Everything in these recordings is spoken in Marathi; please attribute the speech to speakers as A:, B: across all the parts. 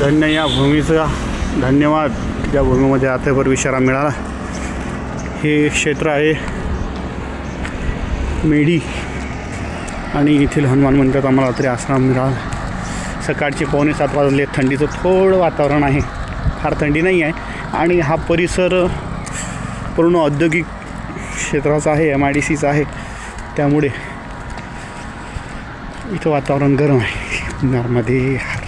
A: धन्य या भूमीचा धन्यवाद. या भूमीमध्ये आताभर विचारा मिळाला. हे क्षेत्र आहे मेढी आणि येथील हनुमान मंदिरात आम्हाला रात्री आश्रम मिळाला. सकाळचे पावणे सात वाजले. थंडीचं थोडं वातावरण आहे. फार थंडी नाही आहे. आणि हा परिसर पूर्ण औद्योगिक क्षेत्राचा आहे एम आय डी सीचा आहे. त्यामुळे इथं वातावरण गरम आहे. नर्मदे हर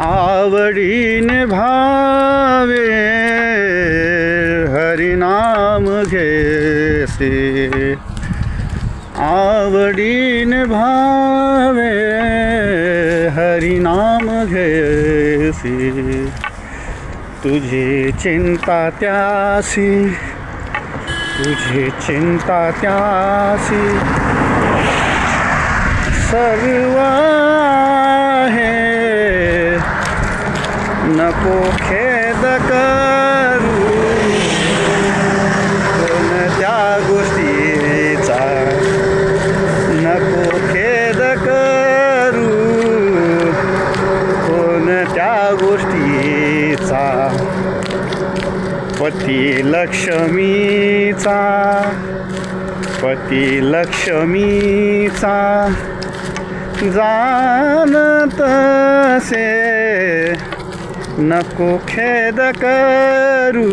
A: आवड़ी निभावे हरि नाम घेसे आवड़ी निभावे हरि नाम तुझे चिंता त्यासी तुझे चिंता त्यासी. सर्व आहे. नको खेद करू कोणत्या गोष्टीचा नको खेद करू कोणत्या गोष्टीचा पती लक्ष्मीचा पती लक्ष्मीचा जाणत से नको खेद करू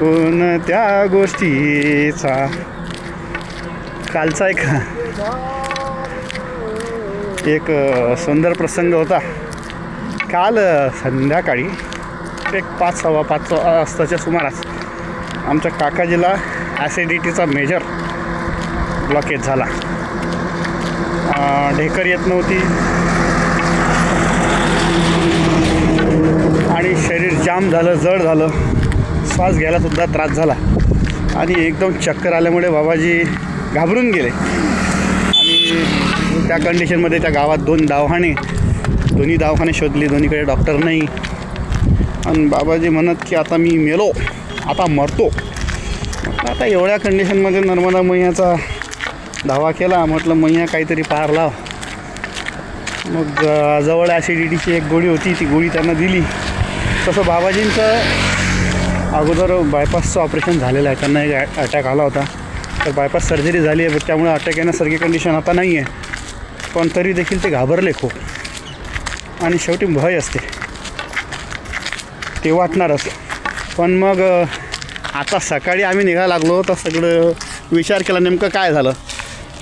A: कोणत्या गोष्टीचा. कालचा एक एक सुंदर प्रसंग होता. काल संध्याकाळी एक पाच सव्वा पाच वाजताच्या सुमारास आमच्या काकाजीला ॲसिडिटीचा मेजर ब्लॉकेज झाला. ढेकर येत नव्हती. आणि शरीर जाम झालं जड झालं. श्वास घ्यायलासुद्धा त्रास झाला. आणि एकदम चक्कर आल्यामुळे बाबाजी घाबरून गेले. आणि त्या कंडिशनमध्ये त्या गावात दोन दवाखाने दोन्ही दवाखाने शोधले दोन्हीकडे डॉक्टर नाही. आणि बाबाजी म्हणत की आता मी मेलो आता मरतो. आता एवढ्या कंडिशनमध्ये नर्मदा मैयाचा धावा केला म्हटलं मैया काहीतरी पार लाव मग जवळ ॲसिडिटीची एक गोळी होती ती गोळी त्यांना दिली. तसं बाबाजींचं अगोदर बायपासचं ऑपरेशन झालेलं आहे. त्यांना एक अटॅक आला होता. तर बायपास सर्जरी झाली आहे त्यामुळे अटॅक येण्यासारखी कंडिशन आता नाही आहे पण तरी देखील ते घाबरले खूप. आणि शेवटी भय असते. ते वाटणारच. पण मग आता सकाळी आम्ही निघायला लागलो तर सगळं विचार केला नेमकं काय झालं.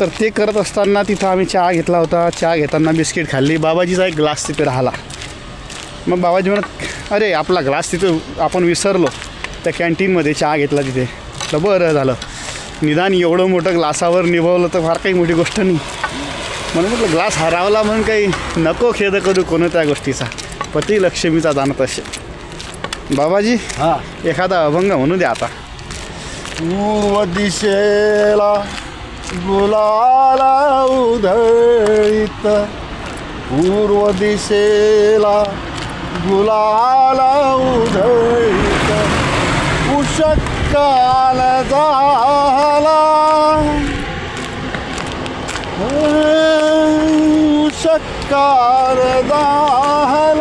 A: तर ते करत असताना तिथं आम्ही चहा घेतला होता. चहा घेताना बिस्किट खाल्ली. बाबाजीचा एक ग्लास तिथे राहिला. मग बाबाजी म्हणत अरे आपला ग्लास तिथे आपण विसरलो. त्या कॅन्टीनमध्ये चहा घेतला तिथे. तर बरं झालं. निदान एवढं मोठं ग्लासावर निभावलं तर फार काही मोठी गोष्ट नाही. म्हणून म्हटलं ग्लास हरावला म्हणून काही नको खेद करू कोणत्या गोष्टीचा. पती लक्ष्मीचा जाणत असे. बाबाजी
B: हा.
A: एखादा अभंग म्हणू द्या आता.
B: पूर्व दिशेला गुलाला उधळीत. पूर्व दिशेला गुलाला उधळीत. उषकाल झाला. उषकाल झाला.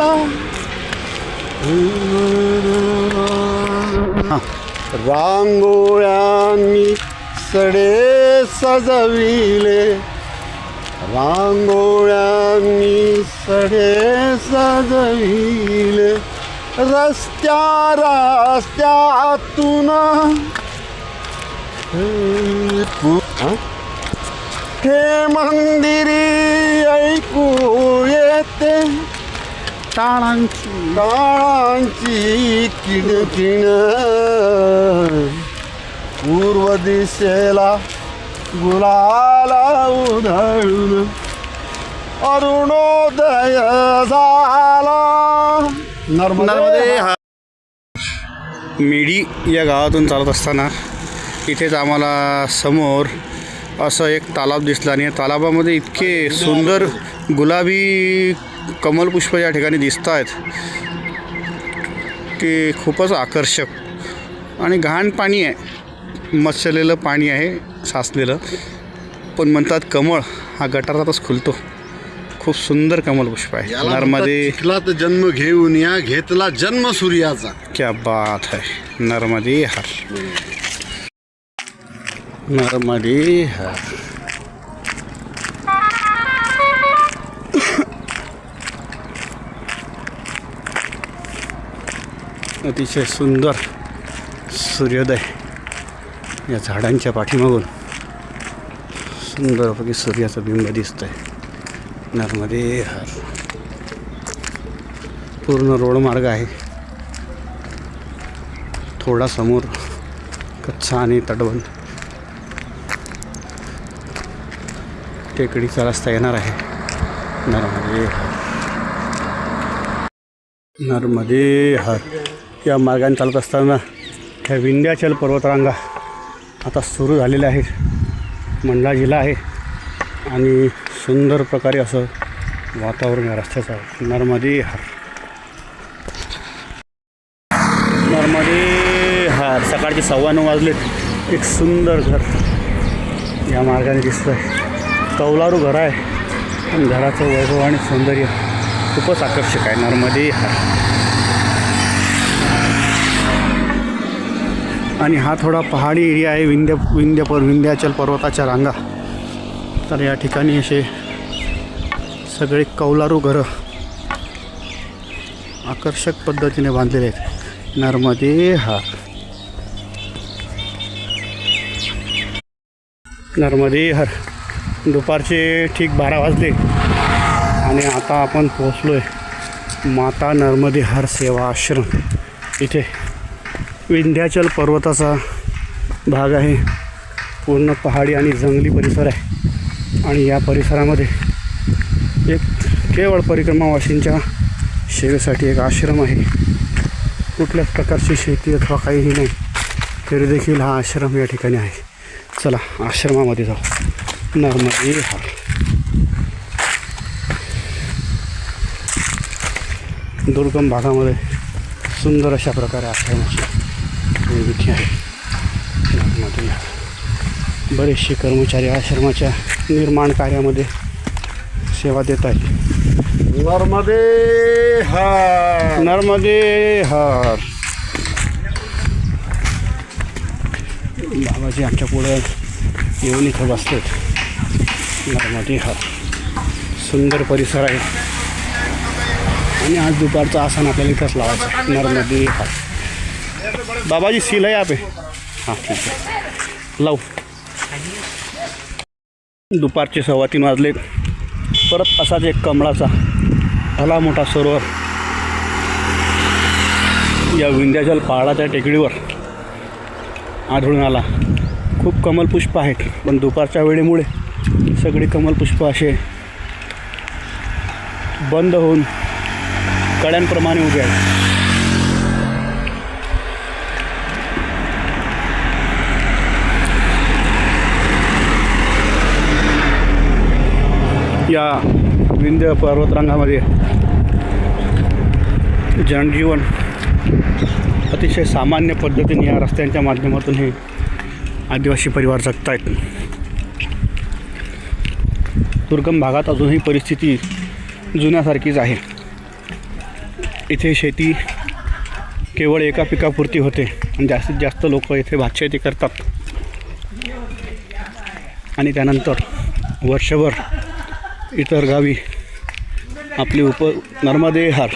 B: रांगोळ्यांनी सडे सजविले. रांगोळ्यांनी सडे सजविले. रस्त्या रस्त्यातून. हे मंदिर
A: टाळांची
B: काळांची किणकिण. पूर्व दिशेला गुलाला उधळून अरुणोदय झाला.
A: नर्मदे हा. मेढी या गावातून चालत असताना इथेच आम्हाला समोर असं एक तालाब दिसलं आणि या तालाबामध्ये इतके सुंदर गुलाबी कमलपुष्प या ठिकाणी दिसत आहेत की खूपच आकर्षक आणि घाण पाणी आहे. मच्छलेलं पाणी आहे साचलेलं. पण म्हणतात कमळ हा गटारातच खुलतो. खूप सुंदर कमल पुष्प आहे. नर्मदे
B: चिखलात जन्म घेऊन या घेतला जन्म सूर्याचा.
A: क्या बात है. नर्मदे हर. नर्मदे हर. अतिशय सुंदर सूर्योदय या झाडांच्या पाठीमागून सुंदरपैकी सूर्याचं बिंब दिसतंय. नर्मदे हर. पूर्ण रोड मार्ग आहे. थोडा समोर कच्चा आणि तटबंद टेकडीचा रस्ता येणार आहे. नर्मदे हर. नर्मदे हर. या मार्गाने चालत असताना ह्या विंध्याचल पर्वतरांगा आता सुरू झालेल्या आहेत. मंडला जिल्हा आहे आणि सुंदर प्रकारे असं वातावरण या रस्त्याचं आहे नर्मदे हार. नर्मदे हार. सकाळचे सव्वा नऊ वाजलेत. एक सुंदर घर या मार्गाने दिसतं आहे. कौलारू घर आहे. पण घराचं वैभव आणि सौंदर्य खूपच आकर्षक आहे. नर्मदे हार. आणि हा थोडा पहाडी एरिया आहे विंध्य विंध्य पर विंध्याचल पर्वताच्या रांगा. तर या ठिकाणी असे सगळे कौलारू घरं आकर्षक पद्धतीने बांधलेले आहेत. नर्मदे हा. नर्मदे हर. दुपारचे ठीक बारा वाजले. आणि आता आपण पोचलो आहे माता नर्मदे हर सेवा आश्रम. इथे विंध्याचल पर्वताचा भाग आहे. पूर्ण पहाडी आणि जंगली परिसर आहे. आणि या परिसरामध्ये एक केवळ परिक्रमावासींच्या सेवेसाठी एक आश्रम आहे. कुठल्याच प्रकारची शेती अथवा काहीही नाही तरी देखील हा आश्रम या ठिकाणी आहे. चला आश्रमामध्ये जाऊ. नर्मदे हा. दुर्गम भागामध्ये सुंदर अशा प्रकारे आश्रम असतो. निर्मिती आहे. नर्मदे हार. बरेचसे कर्मचारी आश्रमाच्या निर्माण कार्यामध्ये सेवा देत आहेत.
B: नर्मदे हा
A: नर्मदे हर. बाबाजी आमच्या पुढं येऊन इथं बसलेत. नर्मदे हर. सुंदर परिसर आहे. आणि आज दुपारचं आसन आपल्याला इथंच लावायचं नर्मदे हर. बाबाजी सील आहे आपे हां ठीक आहे लावू दुपारचे सव्वा तीन वाजले. परत असाच एक कमळाचा भला मोठा सरोवर या विंध्याचल पहाडाच्या टेकडीवर आढळून आला. खूप कमलपुष्प आहेत पण दुपारच्या वेळेमुळे सगळी कमलपुष्प असे बंद होऊन कड्यांप्रमाणे उभे आहेत. या विंध्य पर्वतरांगामध्ये जनजीवन अतिशय सामान्य पद्धतीने या रस्त्यांच्या माध्यमातून हे आदिवासी परिवार जगत आहेत दुर्गम भागात अजूनही परिस्थिती जुन्यासारखीच आहे. इथे शेती केवळ एका पिकापुरती होते आणि जास्तीत जास्त लोक इथे भातशेती करतात. आणि त्यानंतर वर्षभर इतर गावी आपली उप नर्मदे हार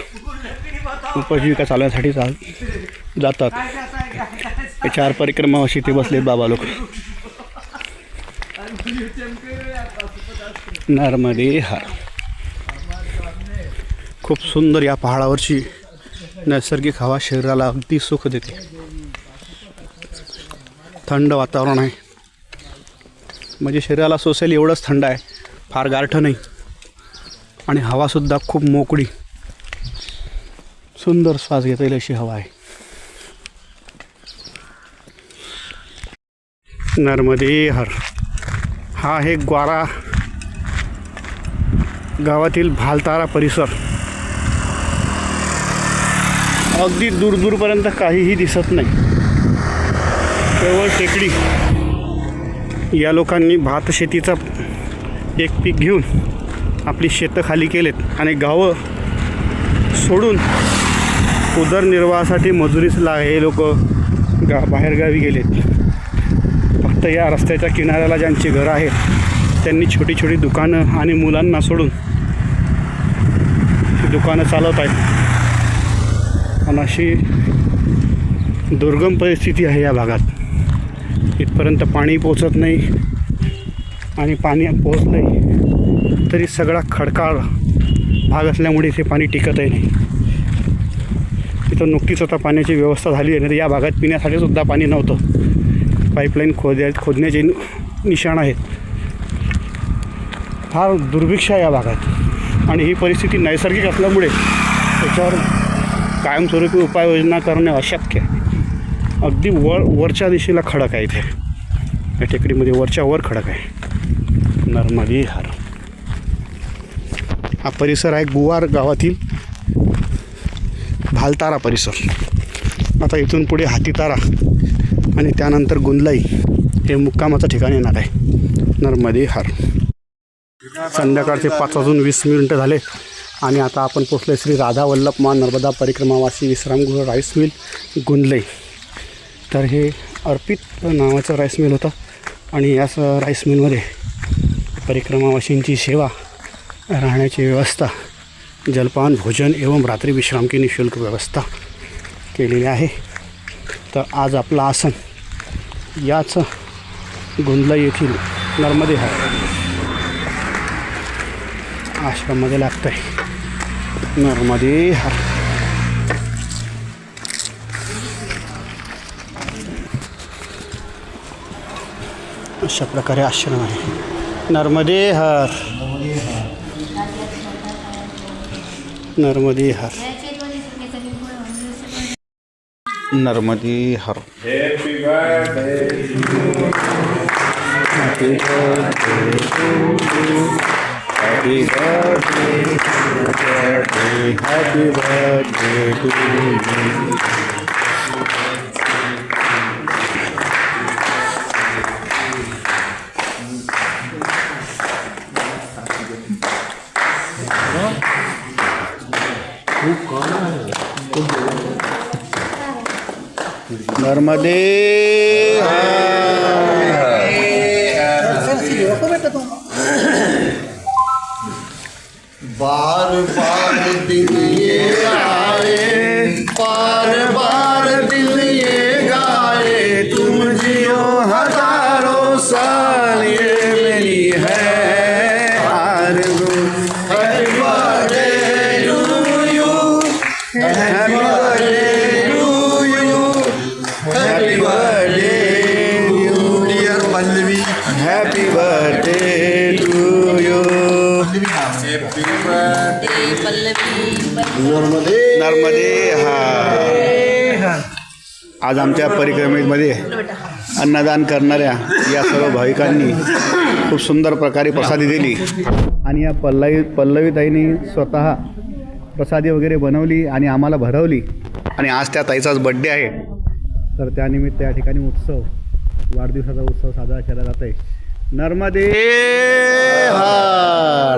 A: उपजीविका चालवण्यासाठी चाल जातात. हे चार परिक्रमावशी ते बसलेत बाबा लोक. नर्मदे हार. खूप सुंदर या पहाडावरची नैसर्गिक हवा शरीराला अगदी सुख देते. थंड वातावरण आहे. म्हणजे शरीराला सोसेल एवढंच थंड आहे. फार गारठं नाही. आणि हवासुद्धा खूप मोकळी. सुंदर श्वास घेता येईल अशी हवा आहे. नर्मदे हर. हा आहे ग्वारा गावातील भालतारा परिसर. अगदी दूरदूरपर्यंत काहीही दिसत नाही. केवळ टेकडी. या लोकांनी भात शेतीचा एक पीक घेऊन आपली शेतं खाली केलेत आणि गावं सोडून उदरनिर्वाहासाठी मजुरीच ला हे लोक गा बाहेरगावी गेलेत. फक्त या रस्त्याच्या किनाऱ्याला ज्यांची घरं आहेत त्यांनी छोटी छोटी दुकानं आणि मुलांना सोडून दुकानं चालवत आहेत. आणि अशी दुर्गम परिस्थिती आहे या भागात. इथपर्यंत पाणी पोचत नाही. आणि पाणी पोचलंही तरी सगळा खडकाळ भाग असल्यामुळे इथे पाणी टिकतही नाही. तिथं नुकतीच आता पाण्याची व्यवस्था झाली आहे नाही तर या भागात पिण्यासाठी सुद्धा पाणी नव्हतं. पाईपलाईन खोद्या खोदण्याचे निशाण आहेत. फार दुर्भिक्ष आहे या भागात. आणि ही परिस्थिती नैसर्गिक असल्यामुळे त्याच्यावर कायमस्वरूपी उपाययोजना करणे अशक्य आहे. अगदी वर वरच्या दिशेला खडक आहे इथे. या टेकडीमध्ये वरच्या वर खडक आहे. नर्मदी हार. हा परिसर आहे गुवार गावातील भालतारा परिसर. आता इथून पुढे हातीतारा आणि त्यानंतर गुंदलाई हे मुक्कामाचं ठिकाण येणार आहे. नर्मदेहार संध्याकाळचे पाच वाजून वीस मिनिटं झाले आणि आता आपण पोचलो श्री राधा वल्लभ मा नर्मदा परिक्रमावासी विश्रामगृह राईस मिल गुंदलई तर हे अर्पित नावाचं राईस मिल होतं आणि याच राईस मिलमध्ये परिक्रमावासींची सेवा राहण्याची व्यवस्था जलपान भोजन एवं रात्री विश्राम की निशुल्क व्यवस्था केलेली आहे. तर आज आपलं आसन याच गुंदलाई येथील नर्मदे हा आश्रममध्ये लागतं आहे नर्मदे हर. अशा प्रकारे आश्रम आहे. नर्मदे हर नर्मदे हर नर्मदे हर Happy birthday to you. Happy birthday, birthday, happy birthday to you. नर्मदे आज आमच्या परिक्रमेमध्ये अन्नदान करणाऱ्या या सर्व भाविकांनी खूप सुंदर प्रकारे प्रसादी दिली. आणि या पल्लवी पल्लवीताईंनी स्वतः प्रसादी वगैरे बनवली आणि आम्हाला भरवली. आणि आज त्या ताईचाच बड्डे आहे. तर त्यानिमित्त या ठिकाणी उत्सव वाढदिवसाचा उत्सव साजरा केला जात आहे नर्मदे हा